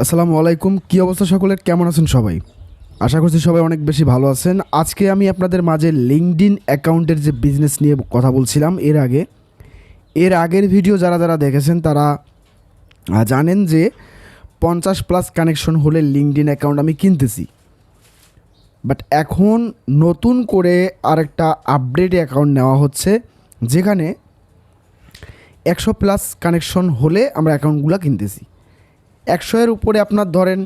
আসসালামু আলাইকুম। কী অবস্থা সকলের? কেমন আছেন সবাই? আশা করছি সবাই অনেক বেশি ভালো আছেন। আজকে আমি আপনাদের মাঝে লিঙ্কডিন অ্যাকাউন্টের যে বিজনেস নিয়ে কথা বলছিলাম এর আগে, এর আগের ভিডিও যারা যারা দেখেছেন তারা জানেন যে পঞ্চাশ প্লাস কানেকশন হলে লিঙ্কডিন অ্যাকাউন্ট আমি কিনতেছি। বাট এখন নতুন করে আরেকটা আপডেট অ্যাকাউন্ট নেওয়া হচ্ছে, যেখানে একশো প্লাস কানেকশন হলে আমরা অ্যাকাউন্টগুলো কিনতেছি। একশো এর উপরে আপনার ধরেন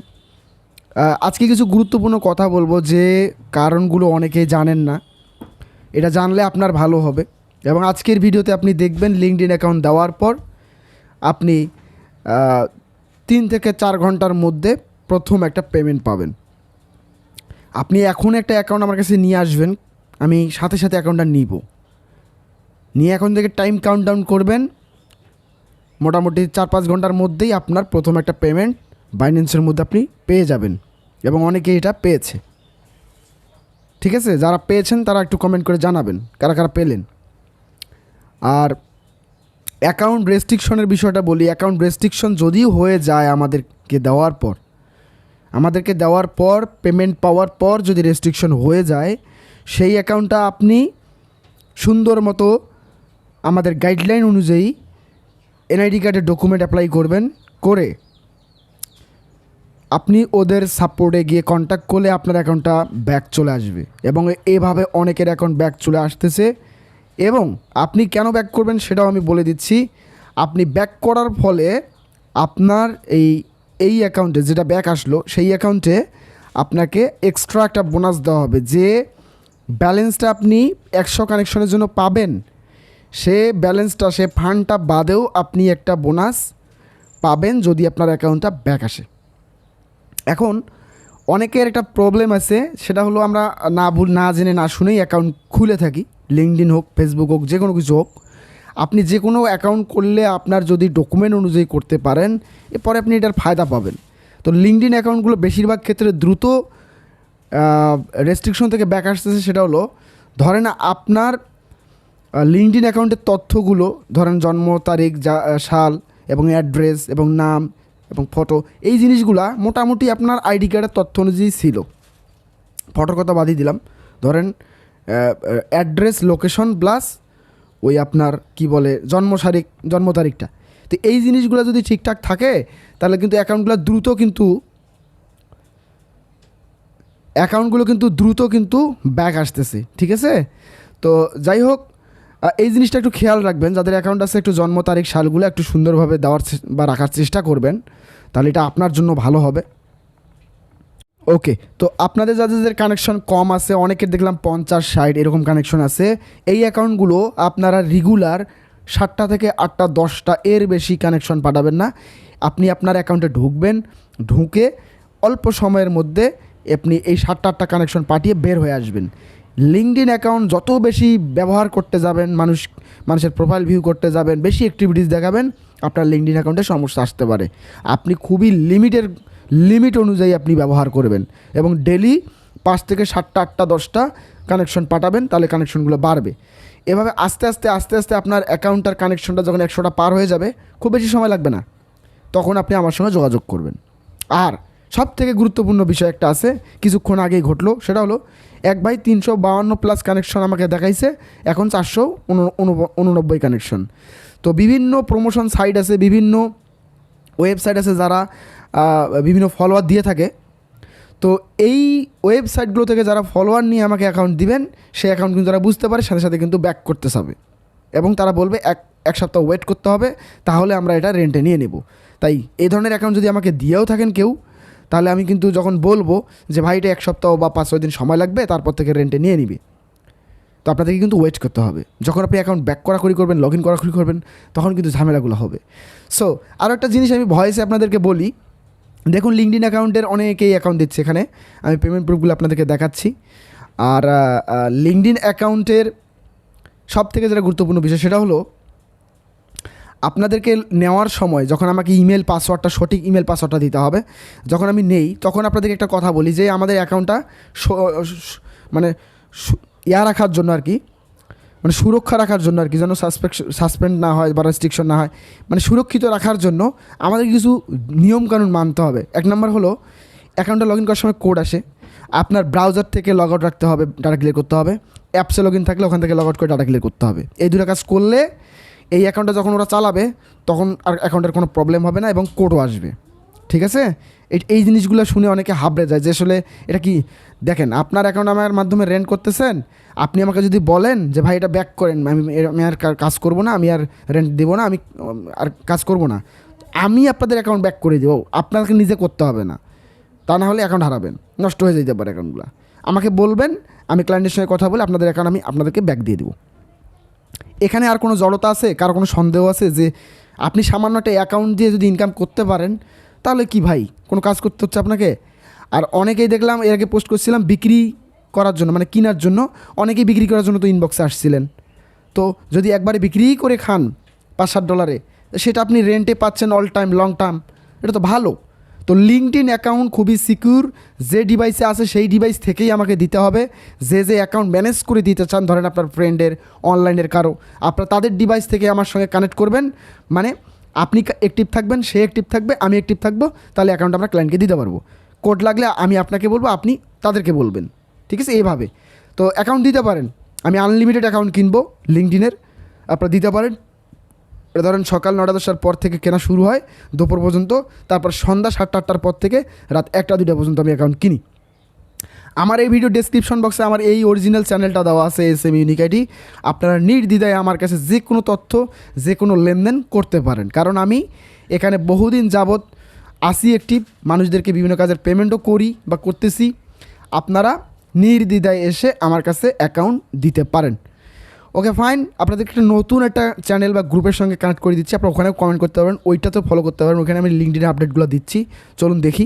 আজকে কিছু গুরুত্বপূর্ণ কথা বলব যে কারণগুলো অনেকেই জানেন না। এটা জানলে আপনার ভালো হবে। এবং আজকের ভিডিওতে আপনি দেখবেন লিঙ্কড ইন অ্যাকাউন্ট দেওয়ার পর আপনি তিন থেকে চার ঘণ্টার মধ্যে প্রথম একটা পেমেন্ট পাবেন। আপনি এখন একটা অ্যাকাউন্ট আমার কাছে নিয়ে আসবেন, আমি সাথে সাথে অ্যাকাউন্টটা নিব। নিয়ে এখন থেকে টাইম কাউন্ট ডাউন করবেন মোটামুটি চার পাঁচ ঘণ্টার মধ্যেই আপনার প্রথম একটা পেমেন্ট বাইন্যান্সের মধ্যে আপনি পেয়ে যাবেন এবং অনেকে এটা পেয়েছে। ঠিক আছে? যারা পেয়েছেন তারা একটু কমেন্ট করে জানাবেন, কারা কারা পেলেন। আর অ্যাকাউন্ট রেস্ট্রিকশনের বিষয়টা বলি অ্যাকাউন্ট রেস্ট্রিকশন যদিও হয়ে যায় আমাদেরকে দেওয়ার পর, আমাদেরকে দেওয়ার পর পেমেন্ট পাওয়ার পর যদি রেস্ট্রিকশন হয়ে যায়, সেই অ্যাকাউন্টটা আপনি সুন্দর মতো আমাদের গাইডলাইন অনুযায়ী এনআইডি কার্ডের ডকুমেন্ট অ্যাপ্লাই করবেন, করে আপনি ওদের সাপোর্টে গিয়ে কন্ট্যাক্ট করলে আপনার অ্যাকাউন্টটা ব্যাক চলে আসবে এবং এভাবে অনেকের অ্যাকাউন্ট ব্যাক চলে আসতেছে এবং আপনি কেন ব্যাক করবেন সেটাও আমি বলে দিচ্ছি। আপনি ব্যাক করার ফলে আপনার এই এই অ্যাকাউন্টে যেটা ব্যাক আসলো, সেই অ্যাকাউন্টে আপনাকে এক্সট্রা একটা বোনাস দেওয়া হবে যে ব্যালেন্সটা আপনি একশো কানেকশনের জন্য পাবেন। সে ব্যালেন্সটা, সে ফান্ডটা বাদেও আপনি একটা বোনাস পাবেন যদি আপনার অ্যাকাউন্টটা ব্যাক আসে। এখন অনেকের একটা প্রবলেম আছে, সেটা হলো আমরা না ভুল, না জেনে, না শুনেই অ্যাকাউন্ট খুলে থাকি লিঙ্কডিন হোক ফেসবুক হোক, যে কোনো কিছু হোক। আপনি যে কোনো অ্যাকাউন্ট করলে আপনার যদি ডকুমেন্ট অনুযায়ী করতে পারেন, এরপরে আপনি এটার ফায়দা পাবেন। তো লিঙ্কডিন অ্যাকাউন্টগুলো বেশিরভাগ ক্ষেত্রে দ্রুত রেস্ট্রিকশন থেকে ব্যাক আসতেছে, সেটা হলো, ধরেন আপনার লিঙ্কডিন অ্যাকাউন্টের তথ্যগুলো, ধরেন জন্ম তারিখ, যা সাল এবং অ্যাড্রেস এবং নাম এবং ফটো এই জিনিসগুলা মোটামুটি আপনার আইডি কার্ডের তথ্য অনুযায়ী ছিল। ফটোর কথা বাদই দিলাম। ধরেন অ্যাড্রেস লোকেশন প্লাস ওই আপনার কি বলে, জন্ম তারিখ জন্ম তারিখটা। তো এই জিনিসগুলো যদি ঠিকঠাক থাকে, তাহলে কিন্তু অ্যাকাউন্টগুলো দ্রুত কিন্তু অ্যাকাউন্টগুলো কিন্তু দ্রুত কিন্তু ব্যাক আসতেছে। ঠিক আছে? তো যাই হোক এই জিনিসটা একটু খেয়াল রাখবেন, যাদের অ্যাকাউন্ট আছে একটু জন্ম তারিখ, সালগুলো একটু সুন্দরভাবে দেওয়ার বা রাখার চেষ্টা করবেন, তাহলে এটা আপনার জন্য ভালো হবে। ওকে তো আপনাদের যাদের কানেকশন কম আছে, অনেকের দেখলাম পঞ্চাশ, ষাট এরকম কানেকশন আছে, এই অ্যাকাউন্টগুলো আপনারা রেগুলার সাতটা থেকে আটটা, দশটা এর বেশি কানেকশন পাঠাবেন না। আপনি আপনার অ্যাকাউন্টে ঢুকবেন, ঢুকে অল্প সময়ের মধ্যে আপনি এই সাতটা, আটটা কানেকশন পাঠিয়ে বের হয়ে আসবেন। লিঙ্কডিন অ্যাকাউন্ট যত বেশি ব্যবহার করতে যাবেন, মানুষ, মানুষের প্রোফাইল ভিউ করতে যাবেন, বেশি অ্যাক্টিভিটিস দেখাবেন, আপনার লিঙ্কডিন অ্যাকাউন্টে সমস্যা আসতে পারে। আপনি খুবই লিমিটের লিমিট অনুযায়ী আপনি ব্যবহার করবেন এবং ডেলি পাঁচ থেকে সাতটা, আটটা, দশটা কানেকশন পাঠাবেন, তাহলে কানেকশনগুলো বাড়বে। এভাবে আস্তে আস্তে আস্তে আস্তে আপনার অ্যাকাউন্টটার কানেকশনটা যখন একশোটা পার হয়ে যাবে, খুব বেশি সময় লাগবে না। তখন আপনি আমার সঙ্গে যোগাযোগ করবেন। আর সব থেকে গুরুত্বপূর্ণ বিষয় একটা আছে, কিছুক্ষণ আগেই ঘটলো, সেটা হলো এক ভাই তিনশো বাউান্ন প্লাস কানেকশন আমাকে দেখাইছে, এখন চারশো উননব্বই কানেকশন তো বিভিন্ন প্রমোশন সাইট আছে, বিভিন্ন ওয়েবসাইট আছে যারা বিভিন্ন ফলোয়ার দিয়ে থাকে। তো এই ওয়েবসাইটগুলো থেকে যারা ফলোয়ার নিয়ে আমাকে অ্যাকাউন্ট দিবেন, সেই অ্যাকাউন্ট কিন্তু তারা বুঝতে পারে, সাথে সাথে কিন্তু ব্যাক করতে হবে এবং তারা বলবে, এক এক সপ্তাহ ওয়েট করতে হবে, তাহলে আমরা এটা রেন্টে নিয়ে নেব। তাই এই ধরনের অ্যাকাউন্ট যদি আমাকে দিয়েও থাকেন কেউ তাহলে আমি কিন্তু যখন বলব যে ভাই, এটা এক সপ্তাহ বা পাঁচ ছয় দিন সময় লাগবে, তারপর থেকে রেন্টে নিয়ে নিবি। তো আপনাদেরকে কিন্তু ওয়েট করতে হবে। যখন আপনি অ্যাকাউন্ট ব্যাক করাকরি করবেন লগ ইন করাকরি করবেন, তখন কিন্তু ঝামেলাগুলো হবে। সো আরও একটা জিনিস আমি ভয়েসে আপনাদেরকে বলি। দেখুন লিঙ্কডিন অ্যাকাউন্টের অনেকেই অ্যাকাউন্ট দিচ্ছে এখানে। আমি পেমেন্ট প্রুফগুলো আপনাদেরকে দেখাচ্ছি। আর লিঙ্কডিন অ্যাকাউন্টের সব থেকে যেটা গুরুত্বপূর্ণ বিষয় সেটা হলো আপনাদেরকে নেওয়ার সময় যখন আমাকে ইমেল পাসওয়ার্ডটা সঠিক ইমেল পাসওয়ার্ডটা দিতে হবে, যখন আমি নেই, তখন আপনাদেরকে একটা কথা বলি যে আমাদের অ্যাকাউন্টটা মানে ইয়া রাখার জন্য আর কি মানে সুরক্ষা রাখার জন্য আর কি, যেন সাসপেন্ড না হয় বা রেস্ট্রিকশন না হয় মানে সুরক্ষিত রাখার জন্য আমাদের কিছু নিয়মকানুন মানতে হবে। এক নম্বর হলো অ্যাকাউন্টে লগ ইন করার সময় কোড আসে, আপনার ব্রাউজার থেকে লগ আউট রাখতে হবে ডাটা ক্লিয়ার করতে হবে অ্যাপসে লগ ইন থাকলে ওখান থেকে লগ আউট করে ডাটা ক্লিয়ার করতে হবে। এই দুটো কাজ করলে এই অ্যাকাউন্টটা যখন ওরা চালাবে, তখন আর অ্যাকাউন্টের কোনো প্রবলেম হবে না এবং কোডও আসবে। ঠিক আছে? এই জিনিসগুলো শুনে অনেকে হাবড়ে যায় যে আসলে এটা কি? দেখেন, আপনার অ্যাকাউন্ট আমার মাধ্যমে রেন্ট করতেছেন, আপনি আমাকে যদি বলেন যে, ভাই, এটা ব্যাক করেন, আমি আমি আর কাজ করব না, আমি আর রেন্ট দেবো না, আমি, আর কাজ করব না। আমি আপনাদের অ্যাকাউন্ট ব্যাক করে দেবো, আপনাকে নিজে করতে হবে না। তা না হলে অ্যাকাউন্ট হারাবেন, নষ্ট হয়ে যেতে পারে অ্যাকাউন্টগুলো আমাকে বলবেন, আমি ক্লায়েন্টের সঙ্গে কথা বলে আপনাদের অ্যাকাউন্ট আমি আপনাদেরকে ব্যাক দিয়ে দেবো। এখানে আর কোনো জড়তা আছে? কারও কোনো সন্দেহ আছে যে আপনি সামান্য একটা অ্যাকাউন্ট দিয়ে যদি ইনকাম করতে পারেন, তাহলে কি ভাই? কোনো কাজ করতে হচ্ছে আপনাকে? আর অনেকেই দেখলাম, এর আগে পোস্ট করছিলাম বিক্রি করার জন্য মানে কেনার জন্য। অনেকেই বিক্রি করার জন্য তো ইনবক্সে আসছিলেন। তো যদি একবারে বিক্রিই করে খান পাঁচ সাত ডলারে সেটা আপনি রেন্টে পাচ্ছেন অল টাইম লং টার্ম এটা তো ভালো। তো লিঙ্কড ইন অ্যাকাউন্ট খুবই সিকিউর যে ডিভাইসে আছে সেই ডিভাইস থেকেই আমাকে দিতে হবে। যে যে অ্যাকাউন্ট ম্যানেজ করে দিতে চান, ধরেন আপনার ফ্রেন্ডের অনলাইনের কারও, আপনার তাদের ডিভাইস থেকে আমার সঙ্গে কানেক্ট করবেন। মানে আপনি অ্যাক্টিভ থাকবেন, সে অ্যাক্টিভ থাকবে, আমি অ্যাক্টিভ থাকব, তাহলে অ্যাকাউন্ট আমরা ক্লায়েন্টকে দিতে পারব। কোড লাগলে আমি আপনাকে বলব, আপনি তাদেরকে বলবেন। ঠিক আছে? এইভাবে। তো অ্যাকাউন্ট দিতে পারেন। আমি আনলিমিটেড অ্যাকাউন্ট কিনবো লিঙ্কডিনের আপনারা দিতে পারেন। এটা ধরেন সকাল নটা দশটার পর থেকে কেনা শুরু হয়, দুপুর পর্যন্ত। তারপর সন্ধ্যা সাতটা আটটার পর থেকে রাত একটা দুটা পর্যন্ত আমি অ্যাকাউন্ট কিনি। আমার এই ভিডিও ডেসক্রিপশন বক্সে আমার এই অরিজিনাল চ্যানেলটা দেওয়া আছে এস এম ইউনিক আইডি আপনারা নির্দ্বিধায় আমার কাছে যে কোনো তথ্য, যে কোনো লেনদেন করতে পারেন। কারণ আমি এখানে বহুদিন যাবৎ আসি একটি, মানুষদেরকে বিভিন্ন কাজের পেমেন্টও করি বা করতেছি। আপনারা নির্দ্বিধায় এসে আমার কাছে অ্যাকাউন্ট দিতে পারেন। ওকে ফাইন আপনাদেরকে একটা নতুন একটা চ্যানেল বা গ্রুপের সঙ্গে কানেক্ট করে দিচ্ছি। আপনারা ওখানেও কমেন্ট করতে পারবেন ওইটাতেও ফলো করতে পারবেন। ওখানে আমি লিঙ্কডিনের আপডেটগুলো দিচ্ছি। চলুন দেখি।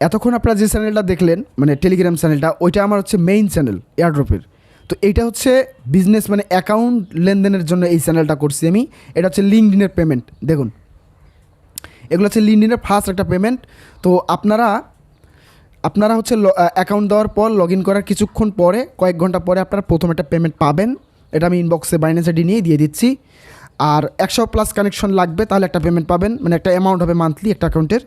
এতক্ষণ আপনারা যে চ্যানেলটা দেখলেন মানে টেলিগ্রাম চ্যানেলটা ওইটা আমার হচ্ছে মেইন চ্যানেল এয়ারড্রপের তো এইটা হচ্ছে বিজনেস মানে অ্যাকাউন্ট লেনদেনের জন্য এই চ্যানেলটা করছি আমি। এটা হচ্ছে লিঙ্কডিনের পেমেন্ট দেখুন। এগুলো হচ্ছে লিঙ্কডিনের ফার্স্ট একটা পেমেন্ট তো আপনারা আপনারা হচ্ছে অ্যাকাউন্ট দেওয়ার পর লগ ইন করার কিছুক্ষণ পরে, কয়েক ঘণ্টা পরে আপনারা প্রথম একটা পেমেন্ট পাবেন। এটা আমি ইনবক্সে বাইন্যান্স আইডি নিয়ে দিয়ে দিচ্ছি। আর একশো প্লাস কানেকশন লাগবে, তাহলে একটা পেমেন্ট পাবেন। মানে একটা অ্যামাউন্ট হবে মান্থলি একটা অ্যাকাউন্টের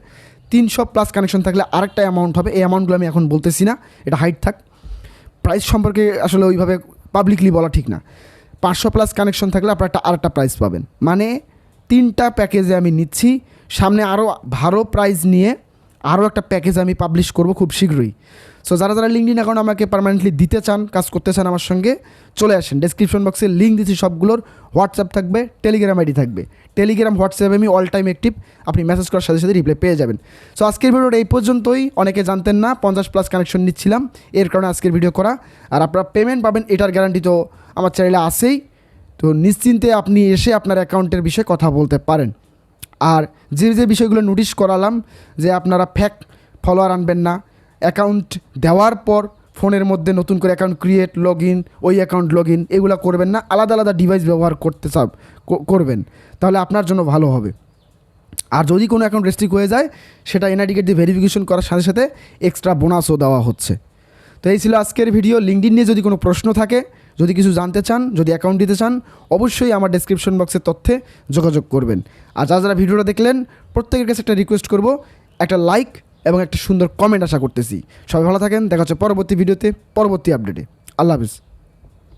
তিনশো প্লাস কানেকশন থাকলে আরেকটা অ্যামাউন্ট হবে। এই অ্যামাউন্টগুলো আমি এখন বলতেছি না, এটা হাইট থাক। প্রাইস সম্পর্কে আসলে ওইভাবে পাবলিকলি বলা ঠিক না। পাঁচশো প্লাস কানেকশন থাকলে আপনার একটা আরেকটা প্রাইস পাবেন। মানে তিনটা প্যাকেজে আমি নিচ্ছি। সামনে আরও ভালো প্রাইস নিয়ে আরও একটা প্যাকেজ আমি পাবলিশ করব খুব শীঘ্রই। সো যারা যারা লিঙ্কডিন অ্যাকাউন্ট আমাকে পারমানেন্টলি দিতে চান, কাজ করতে চান আমার সঙ্গে, চলে আসেন। ডেসক্রিপশন বক্সে লিঙ্ক দিচ্ছি সবগুলোর হোয়াটসঅ্যাপ থাকবে টেলিগ্রাম আইডি থাকবে। টেলিগ্রাম হোয়াটসঅ্যাপে আমি অল টাইম অ্যাক্টিভ আপনি মেসেজ করার সাথে সাথে রিপ্লাই পেয়ে যাবেন। সো আজকের ভিডিওটা এই পর্যন্তই। অনেকে জানতেন না, পঞ্চাশ প্লাস কানেকশন নিচ্ছিলাম, এর কারণে আজকের ভিডিও করা। আর আপনারা পেমেন্ট পাবেন, এটার গ্যারান্টি তো আমার চ্যানেলে আসেই তো নিশ্চিন্তে আপনি এসে আপনার অ্যাকাউন্টের বিষয়ে কথা বলতে পারেন। আর যে যে বিষয়গুলো নোটিশ করালাম যে আপনারা ফ্যাক ফলোয়ার আনবেন না অ্যাকাউন্ট দেওয়ার পর ফোনের মধ্যে নতুন করে অ্যাকাউন্ট ক্রিয়েট লগ ইন ওই অ্যাকাউন্ট লগ ইন এগুলো করবেন না, আলাদা আলাদা ডিভাইস ব্যবহার করতে ক- করবেন, তাহলে আপনার জন্য ভালো হবে। আর যদি কোনো অ্যাকাউন্ট রেস্ট্রিক্ট হয়ে যায়, সেটা এনআইডিকে দিয়ে ভেরিফিকেশন করার সাথে সাথে এক্সট্রা বোনাসও দেওয়া হচ্ছে। তো এই ছিল আজকের ভিডিও। লিঙ্কডিন নিয়ে যদি কোনো প্রশ্ন থাকে, যদি কিছু জানতে চান, যদি অ্যাকাউন্ট দিতে চান, অবশ্যই আমার ডেসক্রিপশন বক্সের তথ্যে যোগাযোগ করবেন। আর যারা যারা ভিডিওটা দেখলেন, প্রত্যেকের কাছে একটা রিকোয়েস্ট করব, একটা লাইক এবং একটা সুন্দর কমেন্ট আশা করতেছি। সবাই ভালো থাকেন, দেখা হচ্ছে পরবর্তী ভিডিওতে, পরবর্তী আপডেটে আল্লাহ হাফিজ।